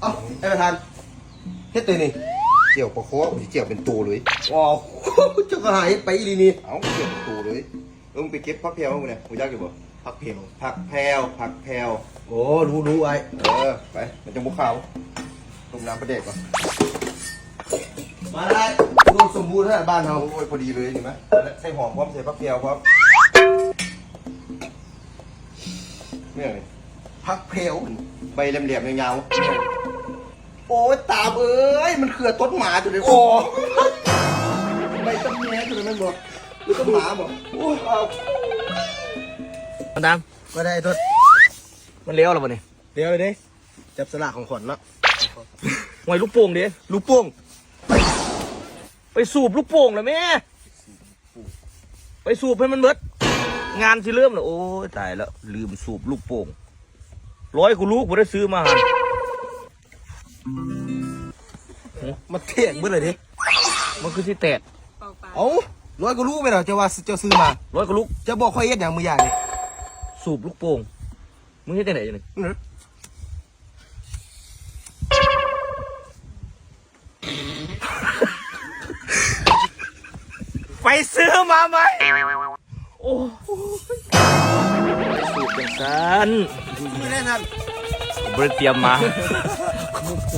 เอ้าไอ้ประธานเฮ็ดตัวนี่เกี่ยวปลาโค้เกี่ยวเป็นตัวเลยอ๋อเจ้าก็หายไปอีหลีนี่เอ้าเกี่ยวเป็นตัวเลยเออมึงไปเก็บพักแพรวมาเนี่ยกูยากอยู่บ่พักเพลงผักแพรวผักแพรวโอ้รู้รู้ไอ้เออไปมันจะบุกขาวต้มน้ำประเด็กก่อนมาได้รวมสมบูรณ์ขนาดบ้านเฮาโอ้ยพอดีเลยเห็นไหมใส่หอมพร้อมใส่พักแพรวพร้อมเนี่ยนี่พักเพลวใบแหลมๆยาว โอ้ยตามเอ้ยมันเขือต้นหมาตัวเดียวโอ้ใบต้นแม่ตัวนั้นบ่หรือต้นหมาบ่โอ้ยเอามาดามก็ได้ไอ้ต้นมันเลี้ยวแล้วบ่เนี่ยเดี๋ยวเลยดิจับสลากของขวัญเนาะหวยลูกโป่งดิลูกโป่งไปสูบลูกโป่งเลยแม่ไปสูบให้มันเบิด งานสิเริ่มแล้วโอ้ยตายแล้วลืมสูบลูกโป่งร้อยกูลูกบ่ได้ซื้อมา หันมาเทียกเบิดเลยดิมันคือสิแตกเอ้าร้อยก็รู้ไหมเหรอจะว่าเจ้าซื้อมาร้อยกูลูกจะบอกข่อยเอ็ดอย่างมืออย่างนี่สูบลูกโป่งมึงเฮ็ดจังได๋จังนี่อื้อไปซื้อมาไหมโอ้สูบจังซันไม่ได้นั่นผมบ่ได้เตรียมมา মুক্ত